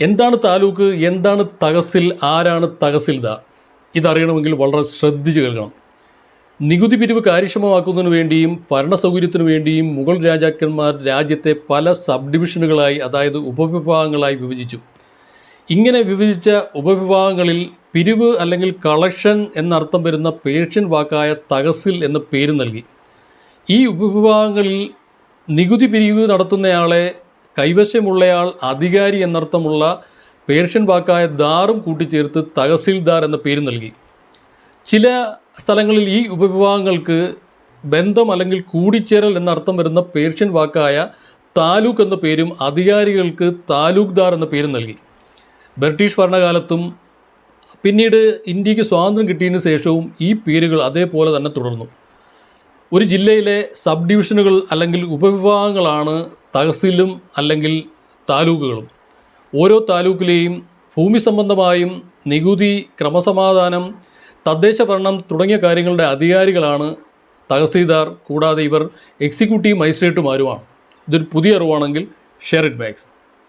എന്താണ് താലൂക്ക്? എന്താണ് തഹസിൽ? ആരാണ് തഹസിൽദാർ ഇതറിയണമെങ്കിൽ വളരെ ശ്രദ്ധിച്ചു കേൾക്കണം. നികുതി പിരിവ് കാര്യക്ഷമമാക്കുന്നതിനു വേണ്ടിയും ഭരണ സൗകര്യത്തിനു വേണ്ടിയും മുഗൾ രാജാക്കന്മാർ രാജ്യത്തെ പല സബ് ഡിവിഷനുകളായി അതായത് ഉപവിഭാഗങ്ങളായി വിഭജിച്ചു. ഇങ്ങനെ വിഭജിച്ച ഉപവിഭാഗങ്ങളിൽ പിരിവ് അല്ലെങ്കിൽ കളക്ഷൻ എന്നർത്ഥം വരുന്ന പേർഷ്യൻ വാക്കായ തഹസിൽ എന്ന പേര് നൽകി. ഈ ഉപവിഭാഗങ്ങളിൽ നികുതി പിരിവ് നടത്തുന്നയാളെ കൈവശമുള്ളയാൾ അധികാരി എന്നർത്ഥമുള്ള പേർഷ്യൻ വാക്കായ ദാറും കൂട്ടിച്ചേർത്ത് തഹസിൽദാർ എന്ന പേര് നൽകി. ചില സ്ഥലങ്ങളിൽ ഈ ഉപവിഭാഗങ്ങൾക്ക് ബന്ധം അല്ലെങ്കിൽ കൂടിച്ചേരൽ എന്നർത്ഥം വരുന്ന പേർഷ്യൻ വാക്കായ താലൂക്ക് എന്ന പേരും അധികാരികൾക്ക് താലൂക്ക്ദാർ എന്ന പേരും നൽകി. ബ്രിട്ടീഷ് ഭരണകാലത്തും പിന്നീട് ഇന്ത്യയ്ക്ക് സ്വാതന്ത്ര്യം കിട്ടിയതിന് ശേഷവും ഈ പേരുകൾ അതേപോലെ തന്നെ തുടർന്നു. ഒരു ജില്ലയിലെ സബ് ഡിവിഷനുകൾ അല്ലെങ്കിൽ ഉപവിഭാഗങ്ങളാണ് തഹസിലും അല്ലെങ്കിൽ താലൂക്കുകളും. ഓരോ താലൂക്കിലെയും ഭൂമി സംബന്ധമായും നികുതി ക്രമസമാധാനം തദ്ദേശ ഭരണം തുടങ്ങിയ കാര്യങ്ങളുടെ അധികാരികളാണ് തഹസീൽദാർ കൂടാതെ ഇവർ എക്സിക്യൂട്ടീവ് മജിസ്ട്രേറ്റുമാരുമാണ്. ഇതൊരു പുതിയ അറിവാണെങ്കിൽ ഷെയർ ഇറ്റ് ബാക്സ്